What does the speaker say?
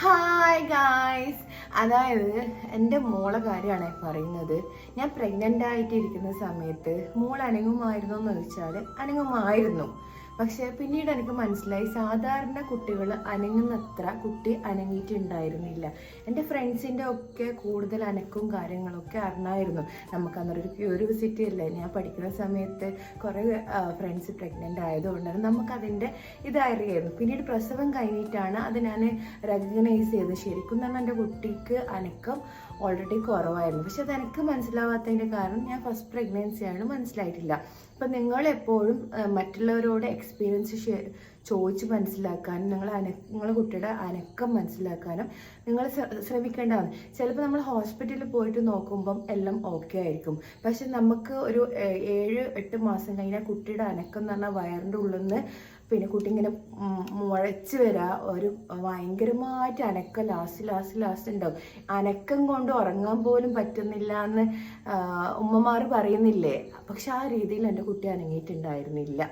Hi guys അതായത് എന്റെ മോളെ കാര്യമാണ് പറയുന്നത്. ഞാൻ പ്രഗ്നന്റ് ആയിട്ടിരിക്കുന്ന സമയത്ത് മോൾ അനങ്ങുമായിരുന്നു എന്ന് ചോദിച്ചാൽ അനങ്ങുമായിരുന്നു. പക്ഷെ പിന്നീട് എനിക്ക് മനസ്സിലായി സാധാരണ കുട്ടികൾ അനങ്ങുന്നത്ര കുട്ടി അനങ്ങിയിട്ടുണ്ടായിരുന്നില്ല. എന്റെ ഫ്രണ്ട്സിന്റെ ഒക്കെ കൂടുതൽ അനക്കും കാര്യങ്ങളൊക്കെ അറിഞ്ഞായിരുന്നു. നമുക്ക് അന്നൊരു ക്യൂരിയോസിറ്റി അല്ലേ ഞാൻ പഠിക്കുന്ന സമയത്ത് കുറേ ഫ്രണ്ട്സ് പ്രഗ്നന്റ് ആയതുകൊണ്ടാണ് നമുക്കതിന്റെ ഇതായിരുന്നു പിന്നീട് പ്രസവം കഴിഞ്ഞിട്ടാണ് അത് ഞാൻ റെക്കഗ്നൈസ് ചെയ്തത്. ശരിക്കും തന്നെ എന്റെ കുട്ടിക്ക് അനക്കം ഓൾറെഡി കുറവായിരുന്നു. പക്ഷെ അത് എനിക്ക് മനസ്സിലാവാത്തതിന്റെ കാരണം ഞാൻ ഫസ്റ്റ് പ്രഗ്നൻസിയാണ് മനസ്സിലായിട്ടില്ല. അപ്പം നിങ്ങൾ എപ്പോഴും മറ്റുള്ളവരോട് എക്സ്പീരിയൻസ് ഷെയർ ചോദിച്ച് മനസ്സിലാക്കാനും നിങ്ങൾ അന നിങ്ങളുടെ കുട്ടിയുടെ അനക്കം മനസ്സിലാക്കാനും നിങ്ങൾ ശ്രമിക്കേണ്ടതാണ്. ചിലപ്പോൾ നമ്മൾ ഹോസ്പിറ്റലിൽ പോയിട്ട് നോക്കുമ്പം എല്ലാം ഓക്കെ ആയിരിക്കും. പക്ഷെ നമുക്ക് ഒരു ഏഴ് എട്ട് മാസം കഴിഞ്ഞാൽ കുട്ടിയുടെ അനക്കം എന്ന് പറഞ്ഞാൽ വയറിന്റെ ഉള്ളിൽ നിന്ന് പിന്നെ കുട്ടി ഇങ്ങനെ മുഴച്ച് വരാ ഒരു ഭയങ്കരമായിട്ട് അനക്കം ലാസ്റ്റ് ലാസ്റ്റ് ലാസ്റ്റ് ഉണ്ടാവും. അനക്കം കൊണ്ട് ഉറങ്ങാൻ പോലും പറ്റുന്നില്ല എന്ന് ഉമ്മമാർ പറയുന്നില്ലേ? പക്ഷെ ആ രീതിയിൽ എന്റെ കുട്ടി അനങ്ങിയിട്ടുണ്ടായിരുന്നില്ല.